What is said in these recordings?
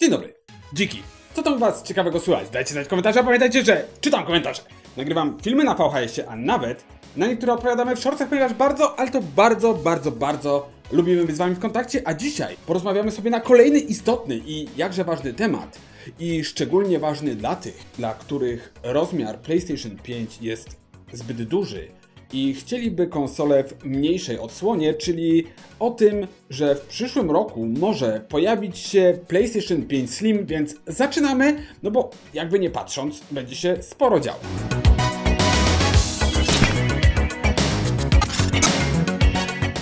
Dzień dobry, dziki. Co tam u was ciekawego słychać? Dajcie znać w komentarzach, pamiętajcie, że czytam komentarze. Nagrywam filmy na VHS-ie, a nawet na niektóre odpowiadamy w shortsach, ponieważ bardzo, ale to bardzo, bardzo, bardzo lubimy być z wami w kontakcie, a dzisiaj porozmawiamy sobie na kolejny istotny i jakże ważny temat. I szczególnie ważny dla tych, dla których rozmiar PlayStation 5 jest zbyt duży i chcieliby konsolę w mniejszej odsłonie, czyli o tym, że w przyszłym roku może pojawić się PlayStation 5 Slim, więc zaczynamy, no bo jakby nie patrząc, będzie się sporo działo.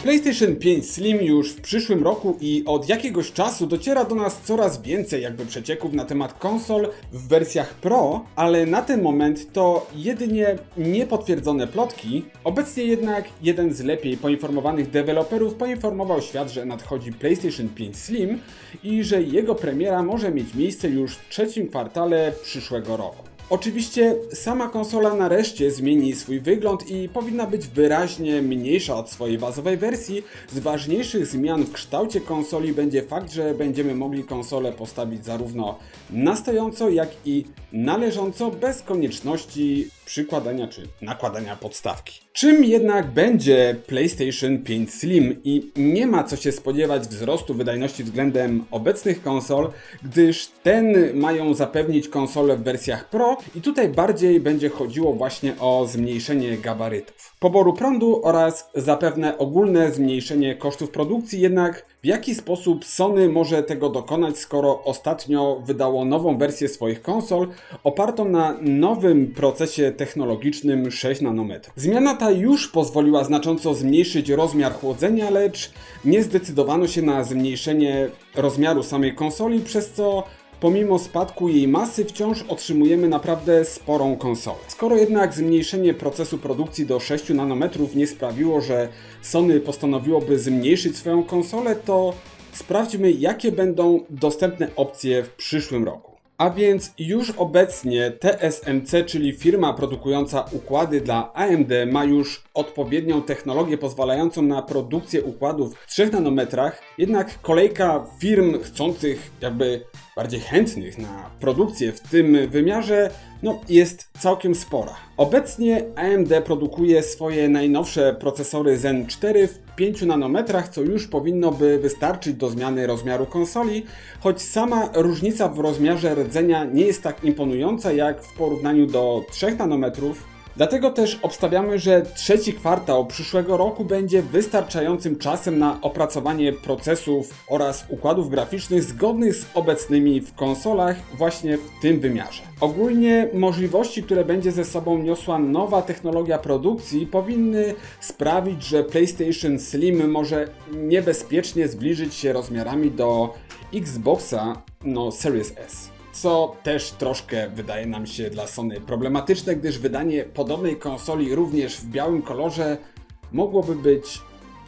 PlayStation 5 Slim już w przyszłym roku i od jakiegoś czasu dociera do nas coraz więcej jakby przecieków na temat konsol w wersjach Pro, ale na ten moment to jedynie niepotwierdzone plotki. Obecnie jednak jeden z lepiej poinformowanych deweloperów poinformował świat, że nadchodzi PlayStation 5 Slim i że jego premiera może mieć miejsce już w trzecim kwartale przyszłego roku. Oczywiście sama konsola nareszcie zmieni swój wygląd i powinna być wyraźnie mniejsza od swojej bazowej wersji. Z ważniejszych zmian w kształcie konsoli będzie fakt, że będziemy mogli konsolę postawić zarówno na stojąco, jak i na leżąco, bez konieczności przykładania czy nakładania podstawki. Czym jednak będzie PlayStation 5 Slim i nie ma co się spodziewać wzrostu wydajności względem obecnych konsol, gdyż ten mają zapewnić konsole w wersjach Pro i tutaj bardziej będzie chodziło właśnie o zmniejszenie gabarytów, poboru prądu oraz zapewne ogólne zmniejszenie kosztów produkcji, jednak w jaki sposób Sony może tego dokonać, skoro ostatnio wydało nową wersję swoich konsol opartą na nowym procesie technologicznym 6 nanometrów. Zmiana ta już pozwoliła znacząco zmniejszyć rozmiar chłodzenia, lecz nie zdecydowano się na zmniejszenie rozmiaru samej konsoli, przez co Pomimo spadku jej masy wciąż otrzymujemy naprawdę sporą konsolę. Skoro jednak zmniejszenie procesu produkcji do 6 nanometrów nie sprawiło, że Sony postanowiłoby zmniejszyć swoją konsolę, to sprawdźmy jakie będą dostępne opcje w przyszłym roku. A więc już obecnie TSMC, czyli firma produkująca układy dla AMD, ma już odpowiednią technologię pozwalającą na produkcję układów w 3 nanometrach, jednak kolejka firm chcących jakby bardziej chętnych na produkcję w tym wymiarze no, jest całkiem spora. Obecnie AMD produkuje swoje najnowsze procesory Zen 4 w 5 nanometrach, co już powinno by wystarczyć do zmiany rozmiaru konsoli, choć sama różnica w rozmiarze rdzenia nie jest tak imponująca jak w porównaniu do 3 nanometrów, Dlatego też obstawiamy, że trzeci kwartał przyszłego roku będzie wystarczającym czasem na opracowanie procesów oraz układów graficznych zgodnych z obecnymi w konsolach właśnie w tym wymiarze. Ogólnie możliwości, które będzie ze sobą niosła nowa technologia produkcji, powinny sprawić, że PlayStation Slim może niebezpiecznie zbliżyć się rozmiarami do Xboxa no, Series S co też troszkę wydaje nam się dla Sony problematyczne, gdyż wydanie podobnej konsoli również w białym kolorze mogłoby być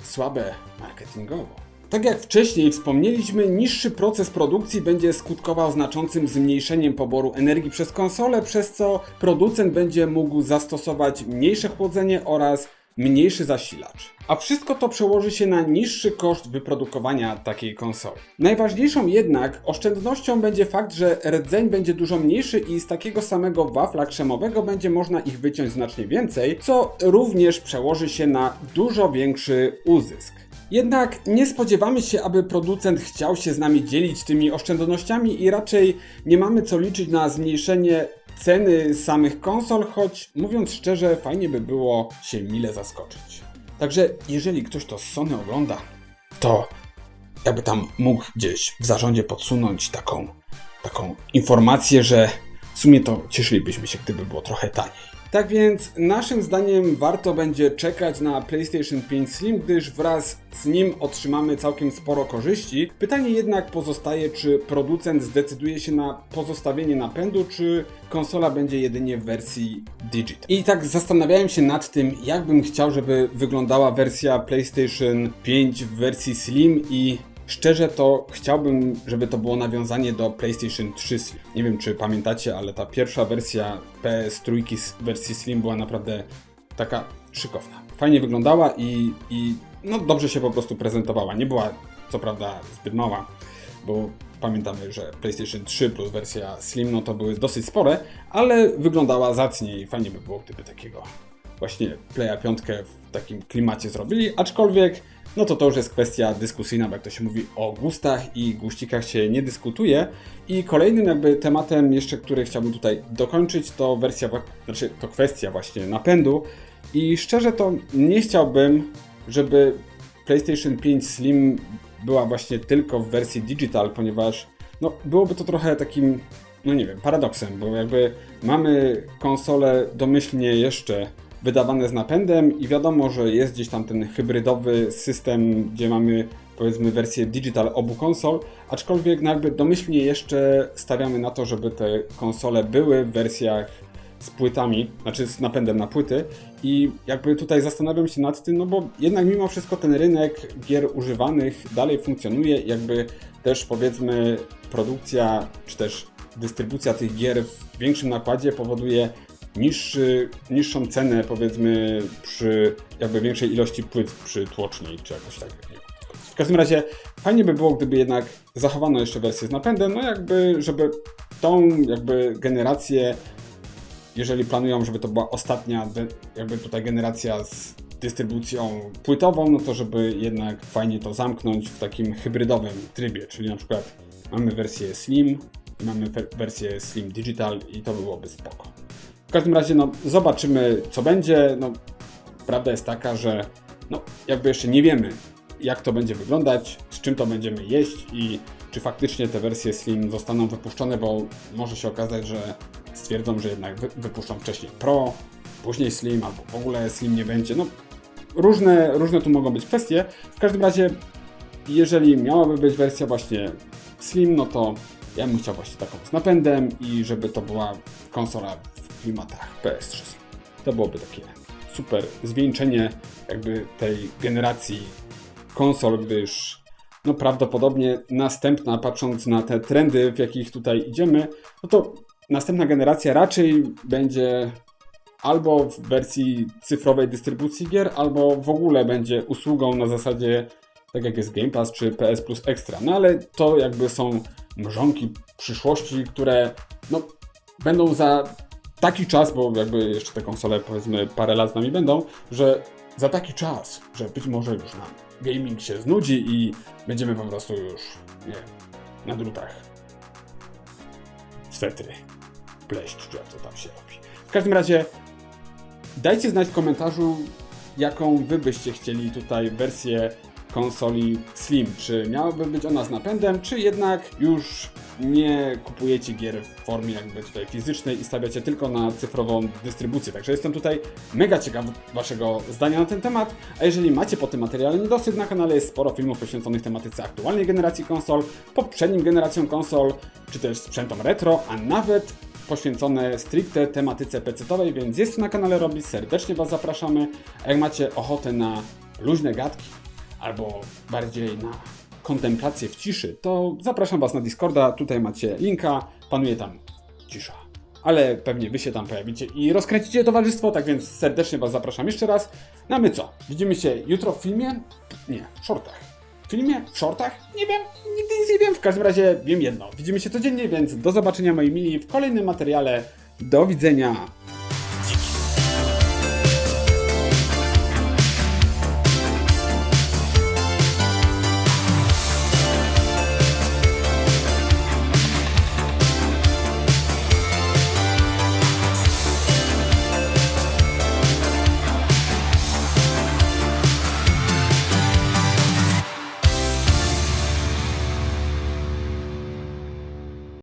słabe marketingowo. Tak jak wcześniej wspomnieliśmy, niższy proces produkcji będzie skutkował znaczącym zmniejszeniem poboru energii przez konsolę, przez co producent będzie mógł zastosować mniejsze chłodzenie oraz mniejszy zasilacz. A wszystko to przełoży się na niższy koszt wyprodukowania takiej konsoli. Najważniejszą jednak oszczędnością będzie fakt, że rdzeń będzie dużo mniejszy i z takiego samego wafla krzemowego będzie można ich wyciąć znacznie więcej, co również przełoży się na dużo większy uzysk. Jednak nie spodziewamy się, aby producent chciał się z nami dzielić tymi oszczędnościami i raczej nie mamy co liczyć na zmniejszenie ceny samych konsol, choć mówiąc szczerze, fajnie by było się mile zaskoczyć. Także jeżeli ktoś to z Sony ogląda, to jakby tam mógł gdzieś w zarządzie podsunąć taką, taką informację, że w sumie to cieszylibyśmy się, gdyby było trochę taniej. Tak więc naszym zdaniem warto będzie czekać na PlayStation 5 Slim, gdyż wraz z nim otrzymamy całkiem sporo korzyści. Pytanie jednak pozostaje, czy producent zdecyduje się na pozostawienie napędu, czy konsola będzie jedynie w wersji Digital. I tak zastanawiałem się nad tym, jak bym chciał, żeby wyglądała wersja PlayStation 5 w wersji Slim i Szczerze to chciałbym, żeby to było nawiązanie do PlayStation 3 Slim. Nie wiem, czy pamiętacie, ale ta pierwsza wersja PS3 z wersji Slim była naprawdę taka szykowna. Fajnie wyglądała i, i no dobrze się po prostu prezentowała. Nie była co prawda zbyt mała, bo pamiętamy, że PlayStation 3 plus wersja Slim, no to były dosyć spore, ale wyglądała zacnie i fajnie by było, gdyby takiego właśnie Playa 5 w takim klimacie zrobili, aczkolwiek no to to już jest kwestia dyskusyjna, bo jak to się mówi o gustach i guścikach się nie dyskutuje. I kolejnym jakby tematem jeszcze, który chciałbym tutaj dokończyć, to wersja, znaczy to kwestia właśnie napędu. I szczerze to nie chciałbym, żeby PlayStation 5 Slim była właśnie tylko w wersji digital, ponieważ no, byłoby to trochę takim, no nie wiem, paradoksem, bo jakby mamy konsole domyślnie jeszcze wydawane z napędem i wiadomo, że jest gdzieś tam ten hybrydowy system, gdzie mamy powiedzmy wersję digital obu konsol, aczkolwiek no jakby domyślnie jeszcze stawiamy na to, żeby te konsole były w wersjach z płytami, znaczy z napędem na płyty. I jakby tutaj zastanawiam się nad tym, no bo jednak mimo wszystko ten rynek gier używanych dalej funkcjonuje, jakby też powiedzmy produkcja czy też dystrybucja tych gier w większym nakładzie powoduje niższy, niższą cenę powiedzmy przy jakby większej ilości płyt przy tłoczni czy jakoś tak. W każdym razie fajnie by było, gdyby jednak zachowano jeszcze wersję z napędem, no jakby, żeby tą jakby generację jeżeli planują, żeby to była ostatnia jakby tutaj generacja z dystrybucją płytową, no to żeby jednak fajnie to zamknąć w takim hybrydowym trybie, czyli na przykład mamy wersję Slim mamy wersję Slim Digital i to byłoby spoko. Każdym razie no zobaczymy co będzie, no prawda jest taka, że no jakby jeszcze nie wiemy jak to będzie wyglądać, z czym to będziemy jeść i czy faktycznie te wersje Slim zostaną wypuszczone, bo może się okazać, że stwierdzą, że jednak wy, wypuszczą wcześniej Pro, później Slim, albo w ogóle Slim nie będzie. No, różne, różne tu mogą być kwestie. W każdym razie, jeżeli miałaby być wersja właśnie Slim, no to ja bym chciał właśnie taką z napędem i żeby to była konsola klimatach PS3. To byłoby takie super zwieńczenie jakby tej generacji konsol, gdyż no prawdopodobnie następna, patrząc na te trendy, w jakich tutaj idziemy, no to następna generacja raczej będzie albo w wersji cyfrowej dystrybucji gier, albo w ogóle będzie usługą na zasadzie tak jak jest Game Pass czy PS Plus Extra. No ale to jakby są mrzonki przyszłości, które no, będą za taki czas, bo jakby jeszcze te konsole powiedzmy parę lat z nami będą, że za taki czas, że być może już nam gaming się znudzi i będziemy po prostu już, nie na drutach swetry pleść, czy jak to tam się robi. W każdym razie dajcie znać w komentarzu, jaką wy byście chcieli tutaj wersję konsoli Slim. Czy miałaby być ona z napędem, czy jednak już nie kupujecie gier w formie jakby tutaj fizycznej i stawiacie tylko na cyfrową dystrybucję. Także jestem tutaj mega ciekaw waszego zdania na ten temat. A jeżeli macie po tym materiale niedosyt, na kanale jest sporo filmów poświęconych tematyce aktualnej generacji konsol, poprzednim generacjom konsol, czy też sprzętom retro, a nawet poświęcone stricte tematyce PC-owej, więc jest na kanale Robi, serdecznie Was zapraszamy. A jak macie ochotę na luźne gadki, albo bardziej na kontemplację w ciszy, to zapraszam Was na Discorda, tutaj macie linka, panuje tam cisza. Ale pewnie Wy się tam pojawicie i rozkręcicie towarzystwo, tak więc serdecznie Was zapraszam jeszcze raz. No a my co? Widzimy się jutro w filmie? Nie, w shortach. W filmie? W shortach? Nie wiem, nigdy nic nie wiem. W każdym razie wiem jedno. Widzimy się codziennie, więc do zobaczenia moi mili w kolejnym materiale. Do widzenia.